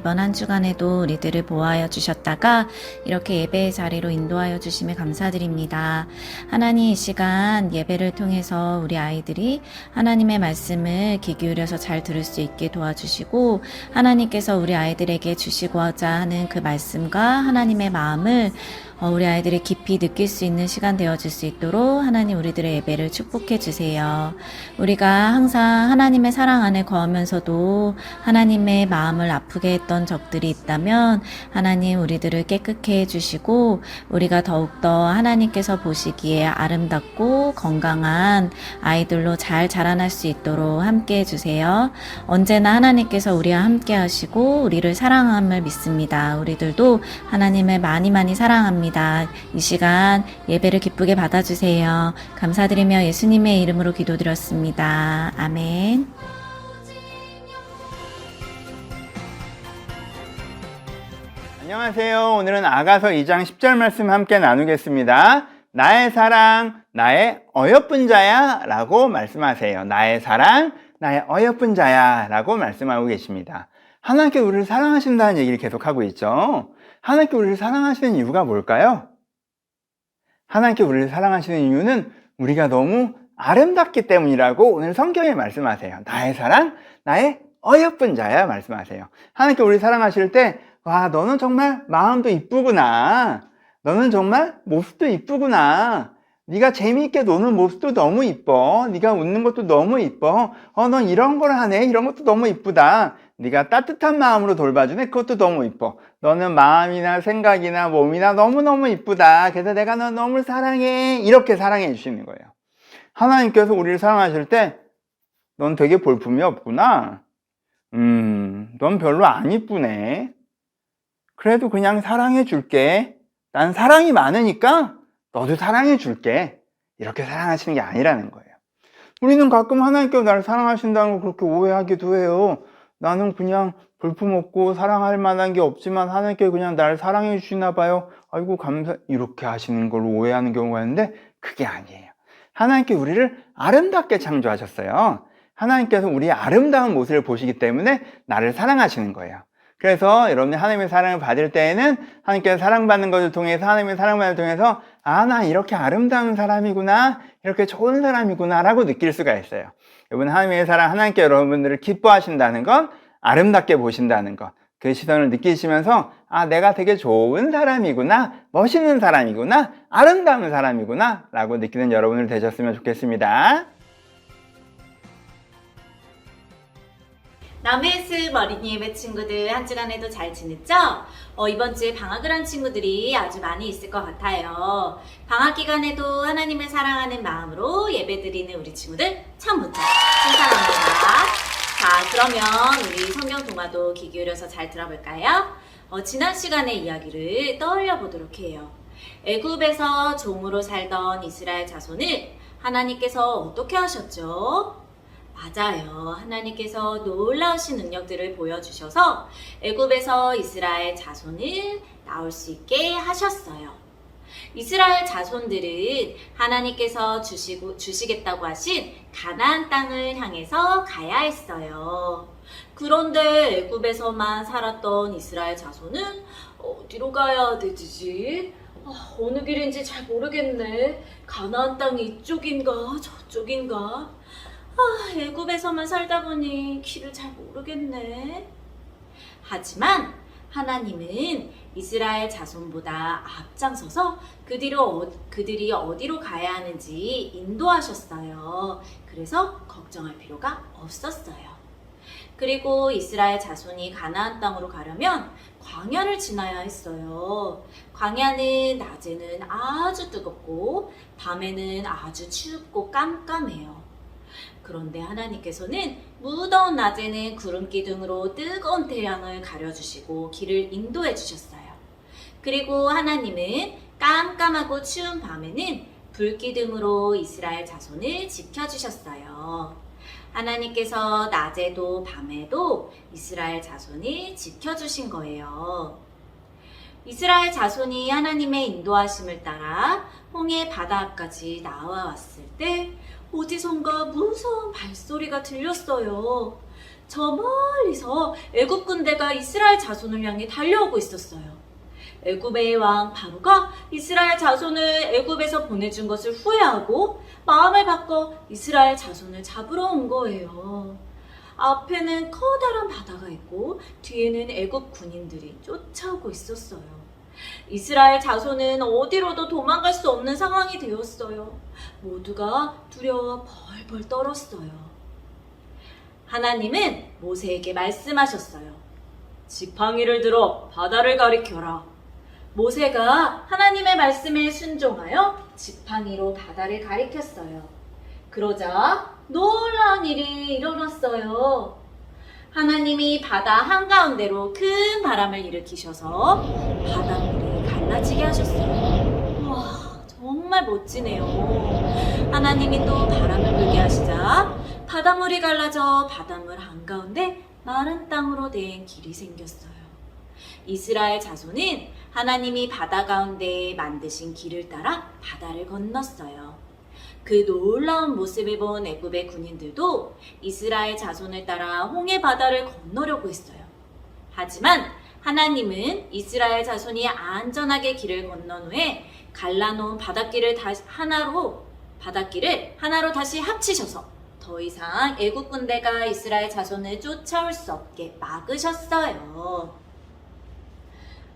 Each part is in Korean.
이번 한 주간에도 우리들을 보호하여 주셨다가 이렇게 예배의 자리로 인도하여 주심에 감사드립니다. 하나님 이 시간 예배를 통해서 우리 아이들이 하나님의 말씀을 귀 기울여서 잘 들을 수 있게 도와주시고 하나님께서 우리 아이들에게 주시고자 하는 그 말씀과 하나님의 마음을 어, 우리 아이들이 깊이 느낄 수 있는 시간 되어줄 수 있도록 하나님 우리들의 예배를 축복해 주세요. 우리가 항상 하나님의 사랑 안에 거하면서도 하나님의 마음을 아프게 했던 적들이 있다면 하나님 우리들을 깨끗게 해주시고 우리가 더욱더 하나님께서 보시기에 아름답고 건강한 아이들로 잘 자라날 수 있도록 함께 해주세요. 언제나 하나님께서 우리와 함께 하시고 우리를 사랑함을 믿습니다. 우리들도 하나님을 많이 많이 사랑합니다. 이 시간 예배를 기쁘게 받아주세요. 감사드리며 예수님의 이름으로 기도드렸습니다. 아멘. 안녕하세요. 오늘은 아가서 2장 10절 말씀 함께 나누겠습니다. 나의 사랑, 나의 어여쁜 자야 라고 말씀하세요. 나의 사랑, 나의 어여쁜 자야 라고 말씀하고 계십니다. 하나님께 우리를 사랑하신다는 얘기를 계속하고 있죠. 하나님께 우리를 사랑하시는 이유가 뭘까요? 하나님께 우리를 사랑하시는 이유는 우리가 너무 아름답기 때문이라고 오늘 성경에 말씀하세요. 나의 사랑, 나의 어여쁜 자야 말씀하세요. 하나님께 우리 사랑하실 때, 와, 너는 정말 마음도 이쁘구나. 너는 정말 모습도 이쁘구나. 네가 재미있게 노는 모습도 너무 이뻐. 네가 웃는 것도 너무 이뻐. 어, 넌 이런 걸 하네. 이런 것도 너무 이쁘다. 네가 따뜻한 마음으로 돌봐주네. 그것도 너무 이뻐. 너는 마음이나 생각이나 몸이나 너무너무 이쁘다. 그래서 내가 너 너무 사랑해. 이렇게 사랑해 주시는 거예요. 하나님께서 우리를 사랑하실 때, 넌 되게 볼품이 없구나. 음, 넌 별로 안 이쁘네. 그래도 그냥 사랑해 줄게. 난 사랑이 많으니까 너도 사랑해 줄게. 이렇게 사랑하시는 게 아니라는 거예요. 우리는 가끔 하나님께서 나를 사랑하신다는 걸 그렇게 오해하기도 해요. 나는 그냥 볼품없고 사랑할 만한 게 없지만 하나님께 그냥 나를 사랑해 주시나 봐요. 아이고 감사 이렇게 하시는 걸로 오해하는 경우가 있는데 그게 아니에요. 하나님께 우리를 아름답게 창조하셨어요. 하나님께서 우리의 아름다운 모습을 보시기 때문에 나를 사랑하시는 거예요. 그래서 여러분이 하나님의 사랑을 받을 때에는 하나님께서 사랑받는 것을 통해서 하나님의 사랑받을 통해서 아, 나 이렇게 아름다운 사람이구나. 이렇게 좋은 사람이구나. 라고 느낄 수가 있어요. 여러분, 하나님의 사랑, 하나님께 여러분들을 기뻐하신다는 건 아름답게 보신다는 것. 그 시선을 느끼시면서 아, 내가 되게 좋은 사람이구나. 멋있는 사람이구나. 아름다운 사람이구나. 라고 느끼는 여러분들 되셨으면 좋겠습니다. 어린이 예배 친구들 한 주간에도 잘 지냈죠? 어, 이번 주에 방학을 한 친구들이 아주 많이 있을 것 같아요. 방학 기간에도 하나님을 사랑하는 마음으로 예배 드리는 우리 친구들 참 못해. 칭찬합니다. 자, 그러면 우리 성경 동화도 귀 기울여서 잘 들어볼까요? 어, 지난 시간의 이야기를 떠올려 보도록 해요. 애굽에서 종으로 살던 이스라엘 자손을 하나님께서 어떻게 하셨죠? 맞아요. 하나님께서 놀라우신 능력들을 보여주셔서 애굽에서 이스라엘 자손을 나올 수 있게 하셨어요. 이스라엘 자손들은 하나님께서 주시고 주시겠다고 하신 가나안 땅을 향해서 가야 했어요. 그런데 애굽에서만 살았던 이스라엘 자손은 어디로 가야 되지? 아, 어느 길인지 잘 모르겠네. 가나안 땅이 이쪽인가 저쪽인가? 아, 애굽에서만 살다 보니 길을 잘 모르겠네. 하지만 하나님은 이스라엘 자손보다 앞장서서 그 뒤로 어- 그들이 어디로 가야 하는지 인도하셨어요. 그래서 걱정할 필요가 없었어요. 그리고 이스라엘 자손이 가나안 땅으로 가려면 광야를 지나야 했어요. 광야는 낮에는 아주 뜨겁고 밤에는 아주 춥고 깜깜해요. 그런데 하나님께서는 무더운 낮에는 구름 기둥으로 뜨거운 태양을 가려주시고 길을 인도해 주셨어요. 그리고 하나님은 깜깜하고 추운 밤에는 불기둥으로 이스라엘 자손을 지켜주셨어요. 하나님께서 낮에도 밤에도 이스라엘 자손을 지켜주신 거예요. 이스라엘 자손이 하나님의 인도하심을 따라 홍해 바다 앞까지 나와 왔을 때 어디선가 무서운 발소리가 들렸어요. 저 멀리서 애굽 군대가 이스라엘 자손을 향해 달려오고 있었어요. 애굽의 왕 바로가 이스라엘 자손을 애굽에서 보내준 것을 후회하고 마음을 바꿔 이스라엘 자손을 잡으러 온 거예요. 앞에는 커다란 바다가 있고 뒤에는 애굽 군인들이 쫓아오고 있었어요. 이스라엘 자손은 어디로도 도망갈 수 없는 상황이 되었어요. 모두가 두려워 벌벌 떨었어요. 하나님은 모세에게 말씀하셨어요. 지팡이를 들어 바다를 가리켜라. 모세가 하나님의 말씀에 순종하여 지팡이로 바다를 가리켰어요. 그러자 놀라운 일이 일어났어요. 하나님이 바다 한가운데로 큰 바람을 일으키셔서 바닷물이 갈라지게 하셨어요. 와, 정말 멋지네요. 하나님이 또 바람을 불게 하시자 바닷물이 갈라져 바닷물 한가운데 마른 땅으로 된 길이 생겼어요. 이스라엘 자손은 하나님이 바다 가운데 만드신 길을 따라 바다를 건넜어요. 그 놀라운 모습을 본 애굽의 군인들도 이스라엘 자손을 따라 홍해 바다를 건너려고 했어요. 하지만 하나님은 이스라엘 자손이 안전하게 길을 건넌 후에 갈라놓은 바닷길을 다시 하나로 바닷길을 하나로 다시 합치셔서 더 이상 애굽 군대가 이스라엘 자손을 쫓아올 수 없게 막으셨어요.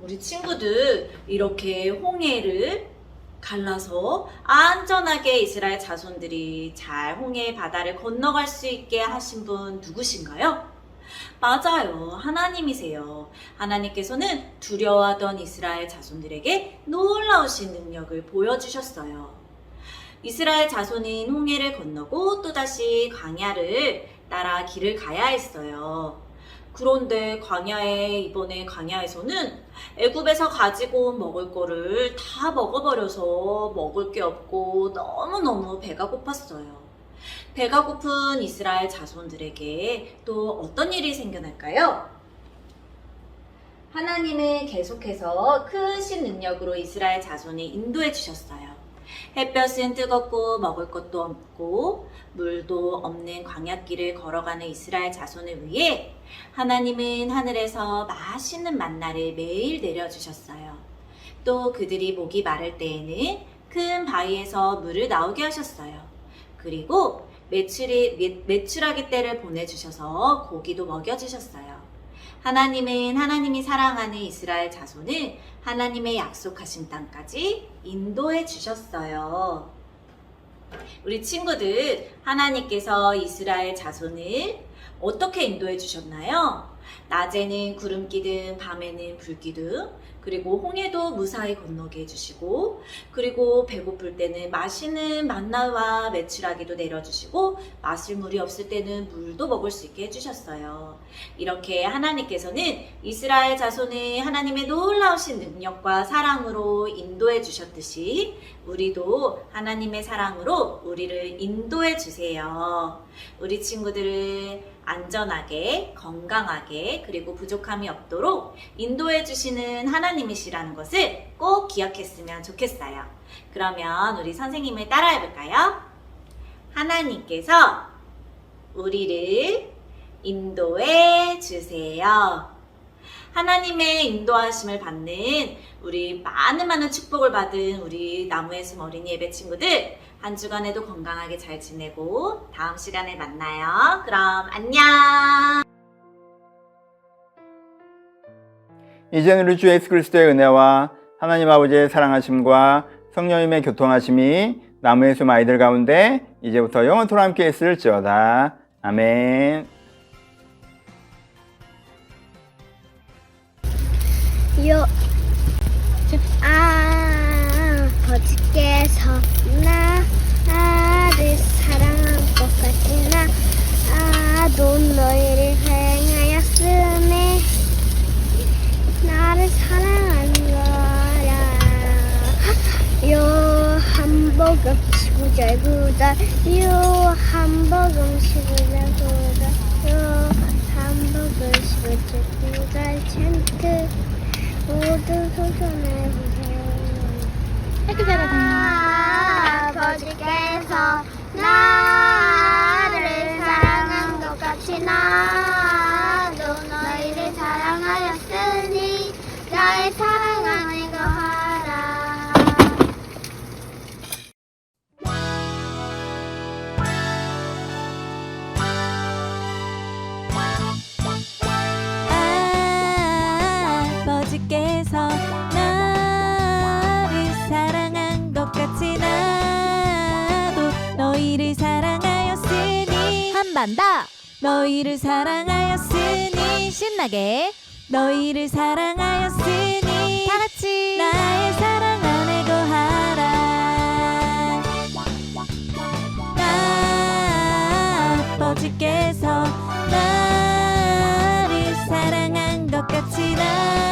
우리 친구들 이렇게 홍해를 갈라서 안전하게 이스라엘 자손들이 잘 홍해 바다를 건너갈 수 있게 하신 분 누구신가요? 맞아요. 하나님이세요. 하나님께서는 두려워하던 이스라엘 자손들에게 놀라우신 능력을 보여주셨어요. 이스라엘 자손은 홍해를 건너고 또다시 광야를 따라 길을 가야 했어요. 그런데 광야에 이번에 광야에서는 애굽에서 가지고 온 먹을 거를 다 먹어버려서 먹을 게 없고 너무너무 배가 고팠어요. 배가 고픈 이스라엘 자손들에게 또 어떤 일이 생겨날까요? 하나님은 계속해서 크신 능력으로 이스라엘 자손을 인도해 주셨어요. 햇볕은 뜨겁고 먹을 것도 없고 물도 없는 광야길을 걸어가는 이스라엘 자손을 위해 하나님은 하늘에서 맛있는 만나를 매일 내려주셨어요. 또 그들이 목이 마를 때에는 큰 바위에서 물을 나오게 하셨어요. 그리고 매출이, 매- 매출하기 때를 보내주셔서 고기도 먹여주셨어요. 하나님은 하나님이 사랑하는 이스라엘 자손을 하나님의 약속하신 땅까지 인도해 주셨어요. 우리 친구들, 하나님께서 이스라엘 자손을 어떻게 인도해 주셨나요? 낮에는 구름 기둥, 밤에는 불 기둥, 그리고 홍해도 무사히 건너게 해주시고, 그리고 배고플 때는 맛있는 만나와 매출하기도 내려주시고, 마실 물이 없을 때는 물도 먹을 수 있게 해주셨어요. 이렇게 하나님께서는 이스라엘 자손을 하나님의 놀라우신 능력과 사랑으로 인도해 주셨듯이, 우리도 하나님의 사랑으로 우리를 인도해 주세요. 우리 친구들을 안전하게, 건강하게, 그리고 부족함이 없도록 인도해 주시는 하나님이시라는 것을 꼭 기억했으면 좋겠어요. 그러면 우리 선생님을 따라해 볼까요? 하나님께서 우리를 인도해 주세요. 하나님의 인도하심을 받는 우리 많은 많은 축복을 받은 우리 나무의 숲 어린이 예배 친구들 한 주간에도 건강하게 잘 지내고 다음 시간에 만나요. 그럼 안녕. 이제는 우리 주 예수 그리스도의 은혜와 하나님 아버지의 사랑하심과 성령님의 교통하심이 나무의 숲 아이들 가운데 이제부터 영원토록 함께 있을지어다. 아멘. 요, 아, 아버지께서 나를 사랑한 것 같이 나도 너희를 사랑하였으니 나를 사랑한 거야. 요한복음 19절 9절 요한 난다. 너희를 사랑하였으니 신나게. 너희를 사랑하였으니 다 같이. 나의 사랑 안에 거하라. 나 아버지께서 나를 사랑한 것 같이 나